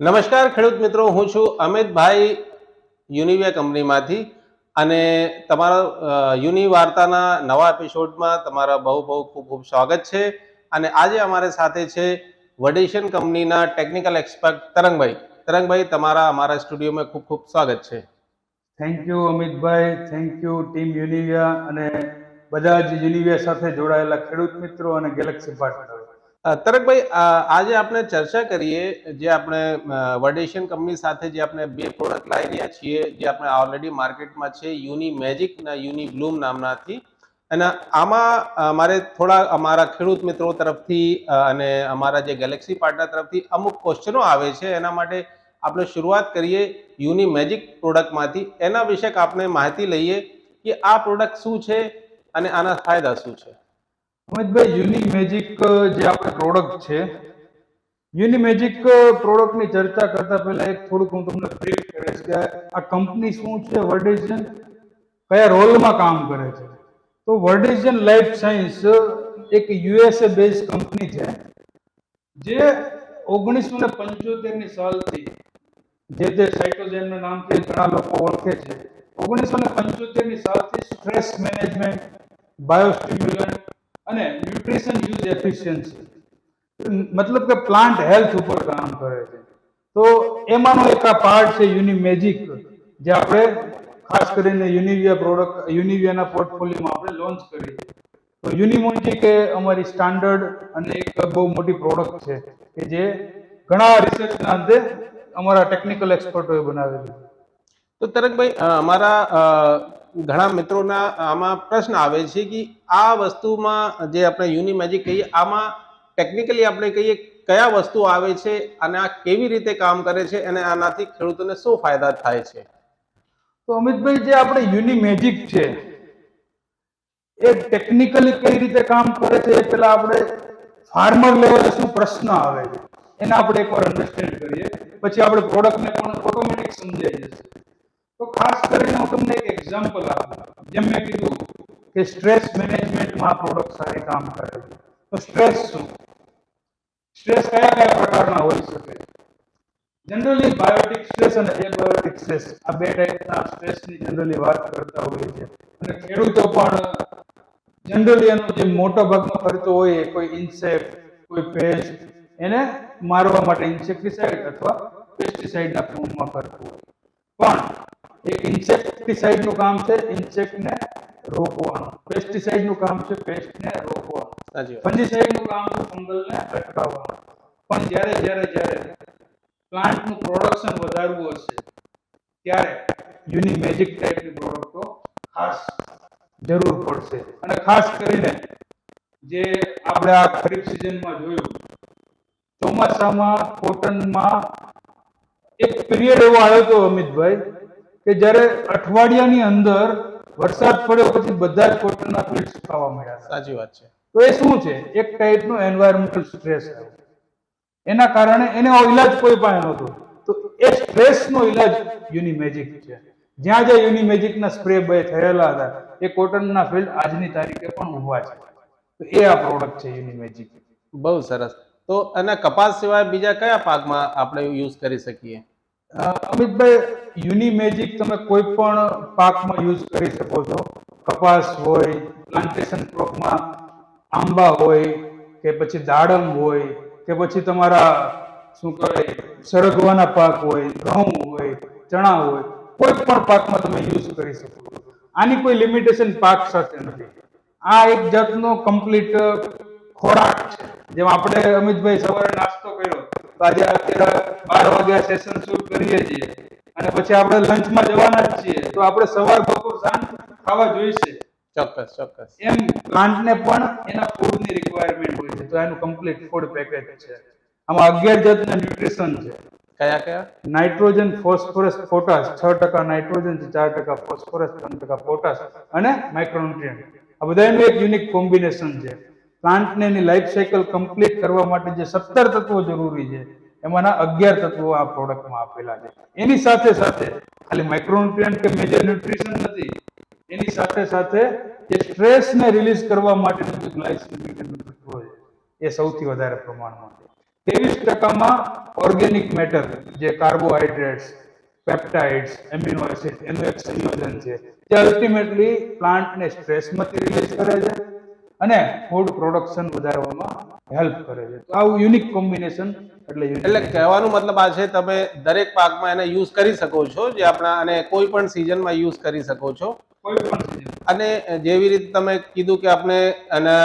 નમસ્કાર, ખેડૂત મિત્રો. હું છું અમિતભાઈ યુનિવિયા કંપનીમાંથી. અને તમારા યુનિ વાર્તાના નવા એપિસોડમાં તમારા બહુ બહુ ખૂબ ખૂબ સ્વાગત છે. અને આજે અમારી સાથે છે વડેશન કંપનીના ટેકનિકલ એક્સપર્ટ તરંગભાઈ. તરંગભાઈ, તમારા, અમારા સ્ટુડિયોમાં ખૂબ ખૂબ સ્વાગત છે. Thank you Amitbhai. Thank you team યુનિવિયા અને બધા જ યુનિવિયા સાથે જોડાયેલા ખેડૂત મિત્રો અને ગેલેક્સી પાર્ટનરો અ, આજે આપણે ચર્ચા કરીએ જે આપણે અ, વડેશન કંપની સાથે જે આપણે બે પ્રોડક્ટ લાવી રહ્યા છીએ જે આપણે ઓલરેડી માર્કેટમાં છે યુની મેજિક અને યુની બ્લૂમ નામનાથી. અને આમાં અમારે થોડા અમારા ખેડૂત મિત્રો તરફથી અને અમારા જે ગેલેક્સી પાર્ટનર તરફથી અમુક ક્વેશ્ચનો આવે છે. એના માટે આપણે શરૂઆત કરીએ યુની મેજિક પ્રોડક્ટમાંથી એના વિશે આપણે માહિતી લઈએ કે આ પ્રોડક્ટ શું છે અને આના ફાયદા શું છે. અમિતભાઈ યુનિક મેજિક જે આપણે પ્રોડક્ટ છે યુનિ મેજિક પ્રોડક્ટની ચર્ચા કરતા પહેલા એક થોડુંક હું તમને બ્રીફ કરીશ કે આ કંપની શું છે વર્ડિઝન કયા રોલમાં કામ કરે છે? તો વર્ડિઝન લાઈફ સાયન્સ એક યુએસએ બેઝ કંપની છે, જે ઓગણીસો ને પંચોતેરની સાલથી જે તે સાયટોજેનના નામથી ઘણા લોકો ઓળખે છે, ઓગણીસો ને પંચોતેરની સાલથી સ્ટ્રેસ મેનેજમેન્ટ બાયોસ્ટિમ્યુલન્ટ અને ન્યુટ્રિશન યુઝ એફિશિયન્સી મતલબ કે પ્લાન્ટ હેલ્થ ઉપર કામ કરે છે. તો એમાંનો એક આ પાર્ટ છે યુનિમેજિક જે આપણે ખાસ કરીને યુનિવિયા પ્રોડક્ટ યુનિવિયાના પોર્ટફોલિયોમાં આપણે લોન્ચ કરી તો યુનિમોન્જી કે અમારી સ્ટાન્ડર્ડ અને એક બહુ મોટી પ્રોડક્ટ છે કે જે ઘણા રિસર્ચના અંતે અમારા ટેકનિકલ એક્સપર્ટોએ બનાવેલી તો તરકભાઈ અમારા ઘણા મિત્રોના આમાં પ્રશ્ન આવે છે કે આ વસ્તુમાં જે આપણે યુનિમેજિક કહીએ, આમાં ટેકનિકલી આપણે કહીએ કયા વસ્તુ આવે છે અને આ કેવી રીતે કામ કરે છે અને આનાથી ખેડૂતોને શું ફાયદા થાય છે? તો અમિતભાઈ, જે આપણે યુનિમેજિક છે, એ ટેકનિકલી કઈ રીતે કામ કરે છે એ પેલા આપણે ફાર્મર લેવલે શું પ્રશ્ન આવે છે, એને આપણે એકવાર અન્ડરસ્ટેન્ડ કરીએ. પછી આપણે પ્રોડક્ટને પણ ઓટોમેટિક સમજાઈ જશે. તો ખાસ કરીને હું તમને એક એક્ઝામ્પલ આપું. જેમ મેં કીધું કે સ્ટ્રેસ મેનેજમેન્ટમાં પ્રોડક્ટ સારી કામ કરે છે. તો સ્ટ્રેસ શું? સ્ટ્રેસ કયા કયા પ્રકારના હોઈ શકે? જનરલી બાયોટિક સ્ટ્રેસ અને એબાયોટિક સ્ટ્રેસ આ બે ટાઈપના સ્ટ્રેસની જનરલી વાત કરતા હોઈએ છે અને ખેડૂતો પણ જનરલી એનો જે મોટો ભાગનો ખર્ચો હોય એ કોઈ ઇન્સેક્ટ કોઈ પેસ્ટ એને મારવા માટે ઇન્સેક્ટિસાઇડ અથવા પેસ્ટિસાઇડના ફોર્મમાં કરતું હોય. પણ એક ઇન્સેક્ટિસાઇડનું કામ છે ઇન્સેક્ટને રોકવાનું. પેસ્ટિસાઇડનું કામ છે પેસ્ટને રોકવાનું. ફંજીસાઇડનું કામ છે ફંગલને અટકાવવાનું. પણ જ્યારે જ્યારે જ્યારે પ્લાન્ટનું પ્રોડક્શન વધારવું હશે ત્યારે યુનિમેજિક ટાઈપની પ્રોડક્ટો ખાસ જરૂર પડશે. અને ખાસ કરીને જે આપણે આ ખરીફ સિઝનમાં જોયું ચોમાસામાં કોટનમાં એક પિરિયડ એવો આવ્યો હતો અમિતભાઈ કે જ્યારે અઠવાડિયાની અંદર વરસાદ પડ્યો પછી બધા જ કોટનના ફિલ્ડ સુકાવા મળ્યા સાચી વાત છે. તો એ શું છે? એક ટાઈપનો એન્વાયરમેન્ટલ સ્ટ્રેસ એના કારણે એનો ઈલાજ કોઈ પાસે નહોતો. તો એ સ્ટ્રેસનો ઈલાજ યુનિમેજિક છે. જ્યાં જ્યાં યુનિમેજિકના સ્પ્રે બે થયેલા હતા એ કોટનના ફિલ્ડ આજની તારીખે પણ ઊભા છે. તો એ આ પ્રોડક્ટ છે યુનિમેજિક બહુ સરસ. તો અને કપાસ સિવાય બીજા કયા પાકમાં આપણે યુઝ કરી શકીએ? અમિતભાઈ યુનિમેજિક તમે કોઈ પણ પાકમાં યુઝ કરી શકો છો. કપાસ હોય પ્લાન્ટેશન ક્રોપમાં આંબા હોય, કે પછી દાડમ હોય, કે પછી તમારા, શું કહેવાય, સરગવાના પાક હોય, ઘઉં હોય, ચણા હોય, કોઈ પણ પાકમાં તમે યુઝ કરી શકો આની કોઈ લિમિટેશન પાક સાથે નથી. આ એક જાતનો કમ્પ્લીટ ખોરાક છે. જેમ આપણે અમિતભાઈ સવારે નાસ્તો કર્યો તો આજે અત્યારે બાર વાગ્યા સેશન શરૂ કરીએ છીએ. અને પછી આપણે લંચમાં જવાના જ છીએ. તો આપણે સવાર બપોર સાંજ ખાવા જોઈશે. ચોક્કસ ચોક્કસ. એમ પ્લાન્ટને પણ એના ફૂડની રિક્વાયરમેન્ટ હોય છે. તો એનું કમ્પ્લીટ ફૂડ પેકેજ છે. આમાં અગિયાર જાતના ન્યુટ્રિશન છે. કયા કયા? નાઇટ્રોજન ફોસ્ફરસ પોટાશ છ ટકા નાઇટ્રોજન છે ચાર ટકા ફોસ્ફરસ ત્રણ ટકા પોટાશ અને માઇક્રોન્યુટ્રિયન્ટ આ બધાનું એક યુનિક કોમ્બિનેશન છે. પ્લાન્ટને એની લાઈફ સાયકલ કમ્પ્લીટ કરવા માટે જે સત્તર તત્વો જરૂરી છે, એમાંના અગિયાર તત્વો આ પ્રોડક્ટમાં આપેલા છે. એની સાથે સાથે ખાલી માઇક્રોન્યુટ્રિયન્ટ કે મેજર ન્યુટ્રિશન નથી, એની સાથે સાથે જે સ્ટ્રેસને રિલીઝ કરવા માટે તત્વો છે, એ સૌથી વધારે પ્રમાણમાં છે. ત્રેવીસ ટકામાં ઓર્ગેનિક મેટર જે કાર્બોહાઈડ્રેટ્સ પેપ્ટાઇડ્સ એમિનો એસિડ એનું એક સંયોજન છે, જે અલ્ટિમેટલી પ્લાન્ટને સ્ટ્રેસમાંથી રિલીઝ કરે છે અને ફૂડ પ્રોડક્શન વધારવામાં હેલ્પ કરે છે. તો આવું યુનિક કોમ્બિનેશન એટલે એટલે કહેવાનો મતલબ આ છે તમે દરેક પાકમાં એને યુઝ કરી શકો છો જે આપણા અને કોઈ પણ સિઝનમાં યુઝ કરી શકો છો. કોઈ પણ અને જેવી રીતે તમે કીધું કે આપણે અને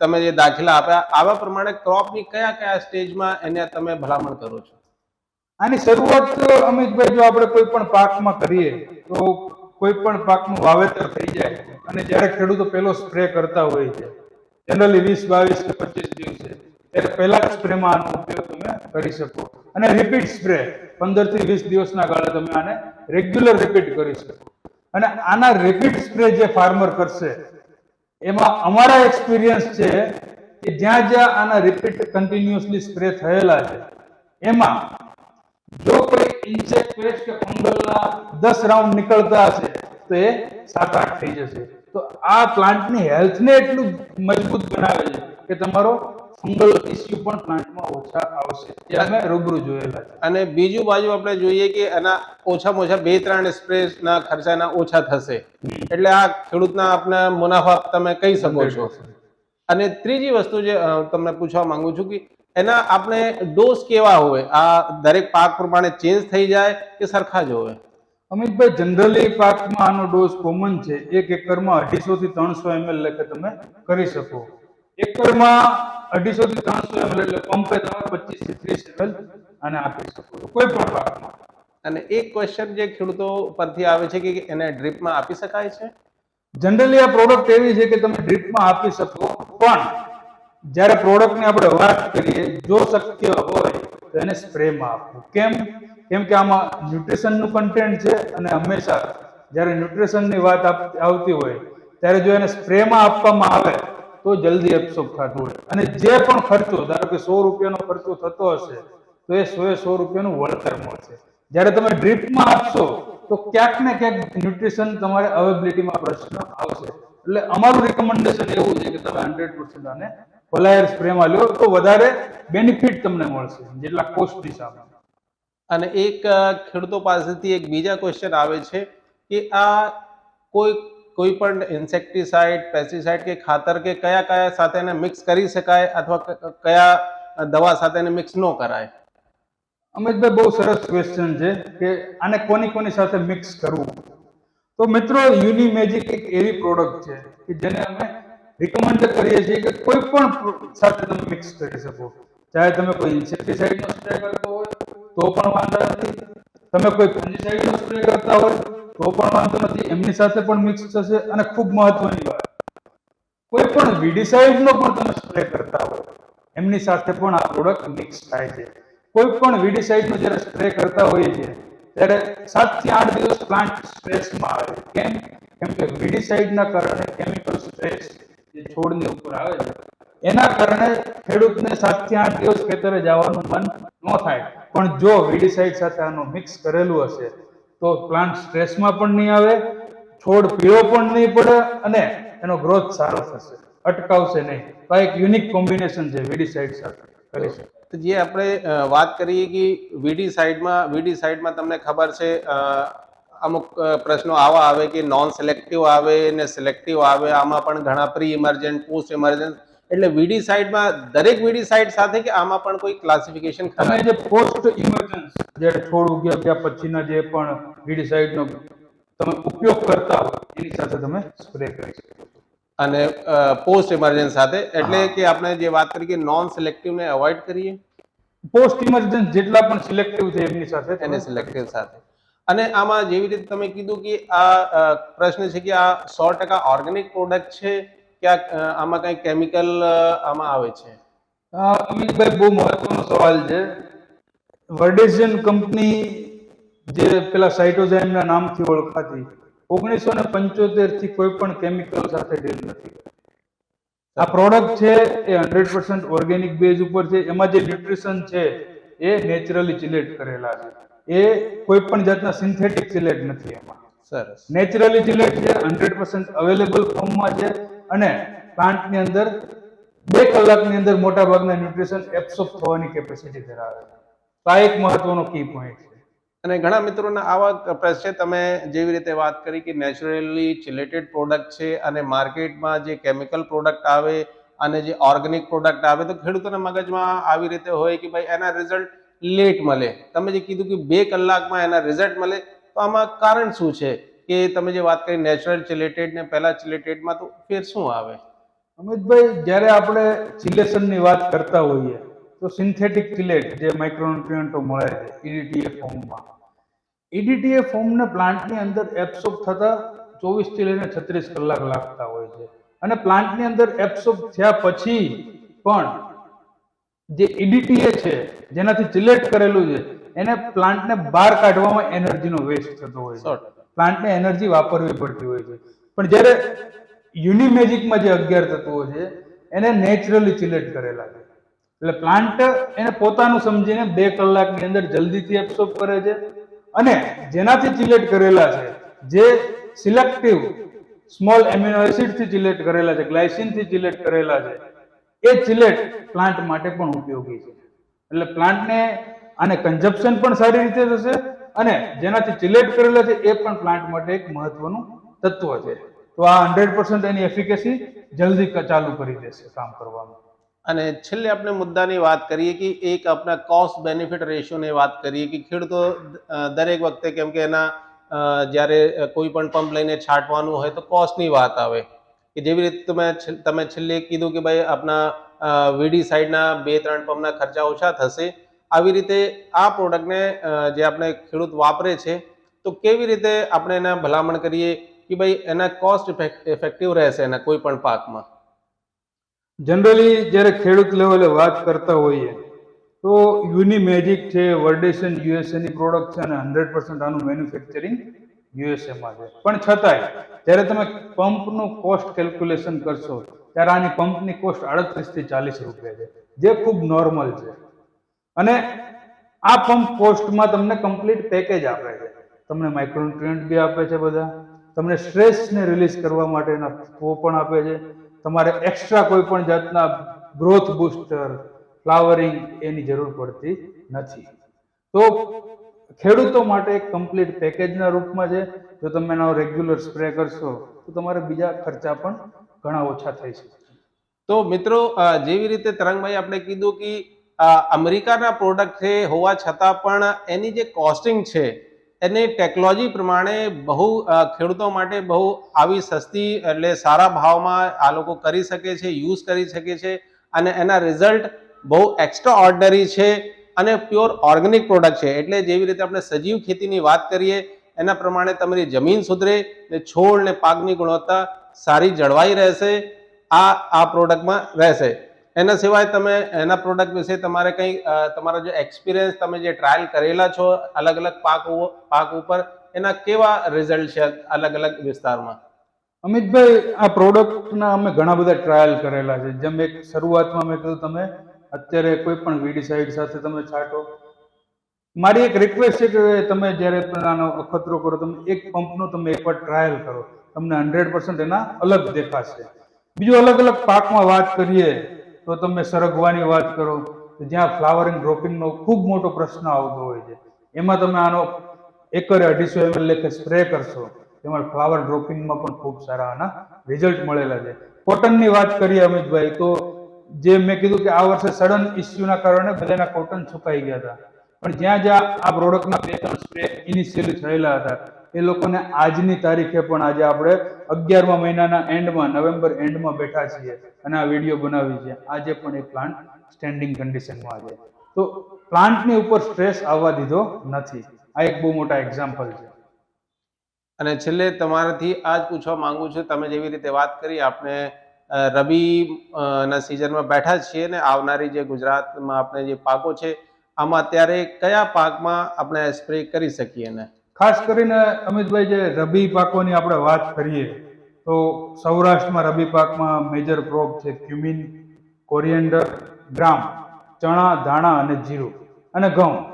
તમે જે દાખલા આપ્યા આવા પ્રમાણે ક્રોપની કયા કયા સ્ટેજમાં એને તમે ભલામણ કરો છો? આની શરૂઆત અમિતભાઈ જો આપણે કોઈ પણ પાકમાં કરીએ તો કોઈ પણ પાકનું વાવેતર થઈ જાય અને જ્યારે ખેડૂતો પહેલો સ્પ્રે કરતા હોય છે જનરલી વીસ, બાવીસ કે પચીસ દિવસે, ત્યારે પહેલા સ્પ્રેમાં આનો ઉપયોગ તમે કરી શકો. અને રિપીટ સ્પ્રે પંદરથી વીસ દિવસના ગાળે તમે આને રેગ્યુલર રિપીટ કરી શકો. અને આના રિપીટ સ્પ્રે જે ફાર્મર કરશે, એમાં અમારા એક્સપિરિયન્સ છે કે જ્યાં જ્યાં આના રિપીટ કન્ટિન્યુઅસલી સ્પ્રે થયેલા છે, એમાં જો કોઈ ઇન્સેક્ટ પેસ્ટ કે ફંગલના દસ રાઉન્ડ નીકળતા હશે તો એ સાત આઠ થઈ જશે. તો આ પ્લાન્ટની હેલ્થને એટલું મજબૂત બનાવે છે કે તમારો ફંગલ ઇસ્યુ પણ પ્લાન્ટમાં ઓછા આવશે. અમે રૂબરૂ જોયેલા અને બીજું બાજુ આપણે જોઈએ કે એના ઓછામાં ઓછા બે ત્રણ સ્પ્રેના ખર્ચાના ઓછા થશે. એટલે આ ખેડૂતના આપણે મુનાફા તમે કહી શકો છો. અને ત્રીજી વસ્તુ જે તમને પૂછવા માંગુ છું કે એના આપણે ડોઝ કેવા હોય? આ દરેક પાક પ્રમાણે ચેન્જ થઈ જાય કે સરખા જ હોય? અમિતભાઈ જનરલી પાકમાં આનો ડોઝ કોમન છે. એક એકરમાં અઢીસો થી ત્રણસો એમએલ લેખે તમે કરી શકો. એકરમાં અઢીસો થી ત્રણસો એમએલ એટલે પંપે તમે પચીસથી ત્રીસ એમએલ આને આપી શકો. કોઈ પણ પાકમાં. અને એક ક્વેશ્ચન જે ખેડૂતો પરથી આવે છે કે એને ડ્રીપમાં આપી શકાય છે? જનરલી આ પ્રોડક્ટ એવી છે કે તમે ડ્રીપમાં આપી શકો પણ જ્યારે પ્રોડક્ટની આપણે વાત કરીએ, જો શક્ય હોય તો એને સ્પ્રેમાં આપવું. કેમ? કેમ કે આમાં ન્યુટ્રિશનનું કન્ટેન્ટ છે અને હંમેશા જ્યારે ન્યુટ્રિશનની વાત આવતી હોય, ત્યારે જો એને સ્પ્રેમાં આપવામાં આવે, તો જલ્દી એબ્સોર્બ થતું હોય. અને જે પણ ખર્ચો, ધારો કે સો રૂપિયાનો ખર્ચો થતો હશે, તો એ સો એ સો રૂપિયાનું વળતર મળશે. જ્યારે તમે ડ્રીપમાં આપશો, તો ક્યાંક ને ક્યાંક ન્યુટ્રિશન તમારે અવેબિલિટીમાં પ્રશ્ન આવશે. એટલે અમારું રિકમેન્ડેશન એવું છે કે તમે હંડ્રેડ પર્સન્ટ આને ફલાયર સ્પ્રેમાં લો તો વધારે બેનિફિટ તમને મળશે જેટલા કોસ્ટ હિસાબે. અને એક ખેડૂતો પાસેથી એક બીજા ક્વેશ્ચન આવે છે કે આ કોઈ કોઈ પણ ઇન્સેક્ટિસાઇડ પેસ્ટિસાઇડ કે ખાતર કે કયા કયા સાથે એને મિક્સ કરી શકાય અથવા કયા દવા સાથે એને મિક્સ ન કરાય? અમિતભાઈ બહુ સરસ ક્વેશ્ચન છે કે આને કોની કોની સાથે મિક્સ કરવું? તો મિત્રો યુનિમેજિક એક એવી પ્રોડક્ટ છે કે જેને અમે રિકમેન્ડ કરીએ છીએ કે કોઈ પણ સાથે તમે મિક્સ કરી શકો. ચાહે તમે કોઈ ઇન્સેક્ટિસાઇડનો સ્પ્રે કરતો હોય, તો પણ વાંધો નથી. તમે કોઈ ફંગીસાઇડ નો સ્પ્રે કરતા હોય, તો પણ વાંધો નથી. એમની સાથે પણ મિક્સ થશે અને ખૂબ મહત્વની વાત. કોઈ પણ વિડિસાઇડનો પણ તમે સ્પ્રે કરતા હોય, એમની સાથે પણ આ પ્રોડક્ટ મિક્સ થાય છે. કોઈ પણ વિડિસાઇડનો જ્યારે સ્પ્રે કરતા હોઈએ છીએ, ત્યારે સાતથી આઠ દિવસ પ્લાન્ટ સ્ટ્રેસમાં આવે. કેમ? કેમ કે વિડિસાઇડના કારણે કેમિકલ સ્ટ્રેસ છોડની ઉપર આવે છે. એના કારણે ખેડૂતને સાતથી આઠ દિવસ ખેતરે જવાનું મન ન થાય. પણ જો વિડીસાઇડ સાથે આનું મિક્સ કરેલું હશે, તો પ્લાન્ટ સ્ટ્રેસમાં પણ નહીં આવે, છોડ પીળો પણ નહીં પડે અને એનો ગ્રોથ સારો થશે. અટકાવશે નહીં. તો એક યુનિક કોમ્બિનેશન છે વિડીસાઇડ સાથે. કરી શકે જે આપણે વાત કરીએ કે વીડી સાઇડમાં વીડી સાઇડમાં તમને ખબર છે અમુક પ્રશ્નો આવા આવે કે નોન સિલેક્ટિવ આવે ને સિલેક્ટિવ આવે આમાં પણ ઘણા પ્રી ઇમર્જન્ટ પોસ્ટ ઇમર્જન્ટ એટલે વીડી સાઇડમાં દરેક વીડી સાઇડ સાથે કે આમાં પણ કોઈ ક્લાસિફિકેશન તમે ખરા જે પોસ્ટ ઇમર્જન્સ જે છોડ ઉગ્યા ત્યાં પછીના જે પણ વિડીસાઇડનો તમે ઉપયોગ કરતા એની સાથે તમે સ્પ્રે કરી શકો અને પોસ્ટ ઇમરજન્સ સાથે? એટલે કે આપણે જે વાત કરી કે નોન સિલેક્ટિવ ને અવોઇડ કરીએ? પોસ્ટ ઇમર્જન્સ જેટલા પણ સિલેક્ટિવ છે એમની સાથે એને સિલેક્ટિવ સાથે. અને આમાં જેવી રીતે તમે કીધું કે આ પ્રશ્ન છે કે આ સો ટકા ઓર્ગેનિક પ્રોડક્ટ છે, કે આમાં કઈ કેમિકલ આમાં આવે છે? અમિતભાઈ, બહુ મહત્વનો સવાલ છે. વર્ડેઝિયન કંપની જે પેલા સાઇટોઝાઇમના નામથી ઓળખાતી ઓગણીસો ને પંચોતેરથી કોઈ પણ કેમિકલ સાથે ડીલ નથી. આ પ્રોડક્ટ છે, એ હંડ્રેડ પર્સન્ટ ઓર્ગેનિક બેઝ ઉપર છે. એમાં જે ન્યુટ્રિશન છે, એ નેચરલી ચિલેટ કરેલા છે. એ કોઈ પણ જાતના સિન્થેટિક સિલેટ નથી એમાં. સરસ. નેચરલી સિલેટ છે હંડ્રેડ પર્સન્ટ અવેલેબલ ફોર્મમાં છે અને પ્લાન્ટની અંદર બે કલાકની અંદર મોટા ભાગના ન્યુટ્રિશન એબ્સોર્બ થવાની કેપેસિટી ધરાવે છે. તો આ એક મહત્વનો કી પોઈન્ટ છે. અને ઘણા મિત્રોના આવા પ્રશ્ન છે તમે જેવી રીતે વાત કરી કે નેચરલી ચિલેટેડ પ્રોડક્ટ છે અને માર્કેટમાં જે કેમિકલ પ્રોડક્ટ આવે અને જે ઓર્ગેનિક પ્રોડક્ટ આવે તો ખેડૂતોના મગજમાં આવી રીતે હોય કે ભાઈ એના રિઝલ્ટ લેટ મળે. તમે જે કીધું કે બે કલાકમાં એના રિઝલ્ટ મળે, તો આમાં કારણ શું છે? કે તમે જે વાત કરી નેચરલ ચિલેટેડ ને પહેલા ચિલેટેડમાં તો ફેર શું આવે? અમિતભાઈ, જ્યારે આપણે ચિલેશનની વાત કરતા હોઈએ, તો સિન્થેટિક ચિલેટ જે માઇક્રોન્યુટ્રિયન્ટો મળે છે ઈડીટીએ ફોર્મમાં ઈડીટીએ ફોર્મને પ્લાન્ટની અંદર એબ્સોર્બ થતા ચોવીસથી લઈને છત્રીસ કલાક લાગતા હોય છે. અને પ્લાન્ટની અંદર એબ્સોર્બ થયા પછી પણ જે ઈડીટીએ છે જેનાથી ચિલેટ કરેલું છે એને પ્લાન્ટને બહાર કાઢવામાં એનર્જીનો વેસ્ટ થતો હોય છે. પ્લાન્ટને એનર્જી વાપરવી પડતી હોય છે. પણ જ્યારે યુનિમેજિકમાં જે અગિયાર તત્વો છે એને નેચરલી ચિલેટ કરેલા છે. એટલે પ્લાન્ટ એને પોતાનું સમજીને બે કલાકની અંદર જલ્દીથી એબ્સોર્બ કરે છે અને જેનાથી ચિલેટ કરેલા છે જે સિલેક્ટિવ સ્મોલ એમ્યુનો એસિડથી ચિલેટ કરેલા છે ગ્લાયસિનથી ચિલેટ કરેલા છે એ ચિલેટ પ્લાન્ટ માટે પણ ઉપયોગી છે. એટલે પ્લાન્ટને આને કન્ઝપ્શન પણ સારી રીતે થશે અને જેનાથી ચિલેટ કરેલા છે એ પણ પ્લાન્ટ માટે એક મહત્વનું તત્વ છે. તો આ હંડ્રેડ પર્સન્ટ એની એફિકેસી જલ્દી ચાલુ કરી દેશે કામ કરવાનું અને છેલ્લે આપણે મુદ્દાની વાત કરીએ કે એક આપણા કોસ્ટ બેનિફિટ રેશિયોની વાત કરીએ કે ખેડૂતો દરેક વખતે કેમ કે એના જ્યારે કોઈ પણ પંપ લઈને છાંટવાનું હોય તો કોસ્ટની વાત આવે. કે જેવી રીતે તમે તમે છેલ્લે કીધું કે ભાઈ આપણા વીડી સાઈડના બે ત્રણ પંપના ખર્ચા ઓછા થશે. આવી રીતે આ પ્રોડક્ટને જે આપણે ખેડૂત વાપરે છે, તો કેવી રીતે આપણે એના ભલામણ કરીએ કે ભાઈ એના કોસ્ટ ઇફેક્ટિવ રહેશે એના કોઈ પણ પાકમાં? જનરલી જ્યારે ખેડૂત લેવલે વાત કરતા હોઈએ, તો યુનિમેજિક છે, વર્ડેશન, યુએસએની પ્રોડક્ટ છે અને હંડ્રેડ પર્સન્ટ આનું મેન્યુફેક્ચરિંગ યુએસએમાં છે. પણ છતાંય, જ્યારે તમે પંપનું કોસ્ટ કેલ્ક્યુલેશન કરશો, ત્યારે આની પંપની કોસ્ટ અડત્રીસથી ચાલીસ રૂપિયા છે, જે ખૂબ નોર્મલ છે. અને આ પંપ કોસ્ટમાં તમને કમ્પ્લીટ પેકેજ આપે છે. તમને માઇક્રોન્યુટ્રિયન્ટ બી આપે છે બધા. તમને સ્ટ્રેસને રિલીઝ કરવા માટેના ફો પણ આપે છે. તમારે એક્સ્ટ્રા કોઈ પણ જાતના ગ્રોથ બૂસ્ટર ફ્લાવરિંગ એની જરૂર પડતી નથી. તો ખેડૂતો માટે એક કમ્પ્લીટ પેકેજના રૂપમાં છે. જો તમે એનો રેગ્યુલર સ્પ્રે કરશો, તો તમારે બીજા ખર્ચા પણ ઘણા ઓછા થઈ શકે તો મિત્રો જેવી રીતે તરંગભાઈ આપણે કીધું કે અમેરિકાના પ્રોડક્ટ છે, હોવા છતાં પણ એની જે કોસ્ટિંગ છે, એની ટેકનોલોજી પ્રમાણે બહુ ખેડૂતો માટે બહુ આવી સસ્તી એટલે સારા ભાવમાં આ લોકો કરી શકે છે યુઝ કરી શકે છે અને એના રિઝલ્ટ બહુ એક્સ્ટ્રા ઓર્ડનરી છે. અને પ્યોર ઓર્ગેનિક પ્રોડક્ટ છે. એટલે જેવી રીતે આપણે સજીવ ખેતીની વાત કરીએ, એના પ્રમાણે તમારી જમીન સુધરે ને છોડ ને પાકની ગુણવત્તા સારી જળવાઈ રહેશે, આ આ પ્રોડક્ટમાં રહેશે. એના સિવાય તમે, એના પ્રોડક્ટ વિશે તમારે કંઈ તમારા જે એક્સપિરિયન્સ તમે જે ટ્રાયલ કરેલા છો અલગ અલગ પાક પાક ઉપર, એના કેવા રિઝલ્ટ છે અલગ અલગ વિસ્તારમાં? અમિતભાઈ, આ પ્રોડક્ટના અમે ઘણા બધા ટ્રાયલ કરેલા છે. જેમ એક શરૂઆતમાં મેં કીધું તમે અત્યારે કોઈ પણ વીડીસાઇડ સાથે તમે છાંટો. મારી એક રિક્વેસ્ટ છે કે તમે જ્યારે પણ આનો અખતરો કરો, તમે એક પંપનો તમે એકવાર ટ્રાયલ કરો. તમને હંડ્રેડ પર્સન્ટ એના અલગ દેખાશે. બીજું અલગ અલગ પાકમાં વાત કરીએ, તો તમે સરગવાની વાત કરો જ્યાં ફ્લાવરિંગ ડ્રોપિંગનો ખૂબ મોટો પ્રશ્ન આવતો હોય છે. એમાં તમે આનો એકરે અઢીસો એમએલ લેખે સ્પ્રે કરશો તેમાં ફ્લાવર ડ્રોપિંગમાં પણ ખૂબ સારા આના રિઝલ્ટ મળેલા છે. કોટનની વાત કરીએ અમિતભાઈ, તો જે મેં કીધું કે આ વર્ષે સડન ઇસ્યુના કારણે બધાના કોટન સુકાઈ ગયા હતા. પણ જ્યાં જ્યાં આ પ્રોડક્ટના બે ત્રણ સ્પ્રે ઇનિશિયલી થયેલા હતા, એ લોકોને આજની તારીખે પણ આજે આપણે અગિયારમા મહિનાના એન્ડમાં નવેમ્બર એન્ડમાં બેઠા છીએ અને આ વીડિયો બનાવી છે. આજે પણ એ પ્લાન્ટ સ્ટેન્ડિંગ કન્ડિશનમાં છે. તો પ્લાન્ટની ઉપર સ્ટ્રેસ આવવા દીધો નથી. આ એક બહુ મોટા એક્ઝામ્પલ છે. અને છેલ્લે તમારાથી આ જ પૂછવા માંગુ છું. તમે જેવી રીતે વાત કરી આપણે અ, રબી અ, ના સિઝનમાં બેઠા છીએ ને આવનારી જે ગુજરાતમાં આપણે જે પાકો છે આમાં અત્યારે કયા પાકમાં આપણે સ્પ્રે કરી શકીએ ને? ખાસ કરીને અમિતભાઈ જે રબી પાકોની આપણે વાત કરીએ તો સૌરાષ્ટ્રમાં રબી પાકમાં મેજર ક્રોપ છે ક્યુમિન કોરિએન્ડર ગ્રામ ચણા ધાણા અને જીરું અને ઘઉં.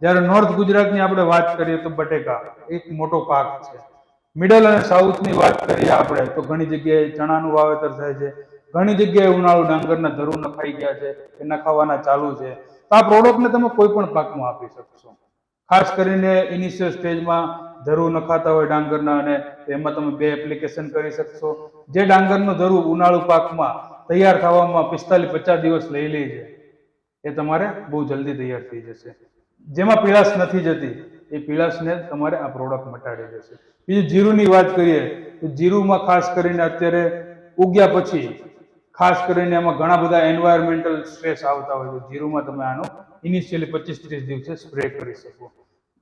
જ્યારે નોર્થ ગુજરાતની આપણે વાત કરીએ તો બટેકા એક મોટો પાક છે. મિડલ અને સાઉથની વાત કરીએ આપણે, તો ઘણી જગ્યાએ ચણાનું વાવેતર થાય છે. ઘણી જગ્યાએ ઉનાળુ ડાંગરના ધરું નખાઈ ગયા છે, એ નખાવાના ચાલુ છે. તો આ પ્રોડક્ટને તમે કોઈ પણ પાકમાં આપી શકશો. ખાસ કરીને ઇનિશિયલ સ્ટેજમાં ધરુ નખાતા હોય ડાંગરના અને એમાં તમે બે એપ્લિકેશન કરી શકશો. જે ડાંગરનું ધરુ ઉનાળુ પાકમાં તૈયાર થવામાં પિસ્તાલીસ પચાસ દિવસ લઈ લે છે, એ તમારે બહુ જલ્દી તૈયાર થઈ જશે. જેમાં પીળાશ નથી જતી એ પીળાશને તમારે આ પ્રોડક્ટ મટાડી દેશે બીજું જીરુંની વાત કરીએ, તો જીરુમાં ખાસ કરીને અત્યારે ઉગ્યા પછી ખાસ કરીને એમાં ઘણા બધા એન્વાયરમેન્ટલ સ્ટ્રેસ આવતા હોય તો જીરુમાં તમે આનો ઇનિશિયલી પચીસ ત્રીસ દિવસે સ્પ્રે કરી શકો.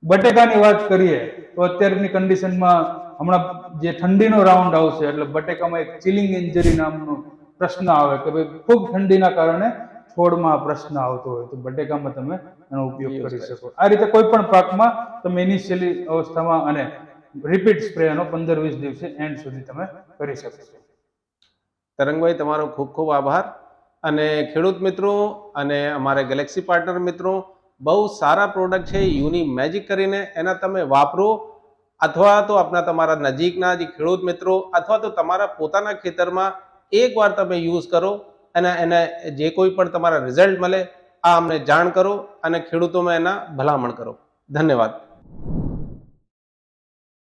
બટેકાની વાત કરીએ, તો અત્યારની કન્ડિશનમાં હમણાં જે ઠંડીનો રાઉન્ડ આવશે, એટલે બટેકામાં એક ચિલિંગ ઇન્જરી નામનો પ્રશ્ન આવે કે ભાઈ ખૂબ ઠંડીના કારણે છોડમાં પ્રશ્ન આવતો હોય તો બટેકામાં તમે એનો ઉપયોગ કરી શકો. આ રીતે કોઈ પણ પાકમાં તમે ઇનિશિયલી અવસ્થામાં અને રિપીટ સ્પ્રે એનો પંદર વીસ દિવસે એન્ડ સુધી તમે કરી શકો છો. તરંગભાઈ તમારો ખૂબ ખૂબ આભાર. અને ખેડૂત મિત્રો અને અમારે ગેલેક્સી પાર્ટનર મિત્રો બહુ સારા પ્રોડક્ટ છે યુની મેજિક કરીને એના તમે વાપરો. અથવા તો આપણા તમારા નજીકના જે ખેડૂત મિત્રો અથવા તો તમારા પોતાના ખેતરમાં એકવાર તમે યુઝ કરો. અને એને જે કોઈ પણ તમારા રિઝલ્ટ મળે, આ અમને જાણ કરો અને ખેડૂતોમાં એના ભલામણ કરો. ધન્યવાદ.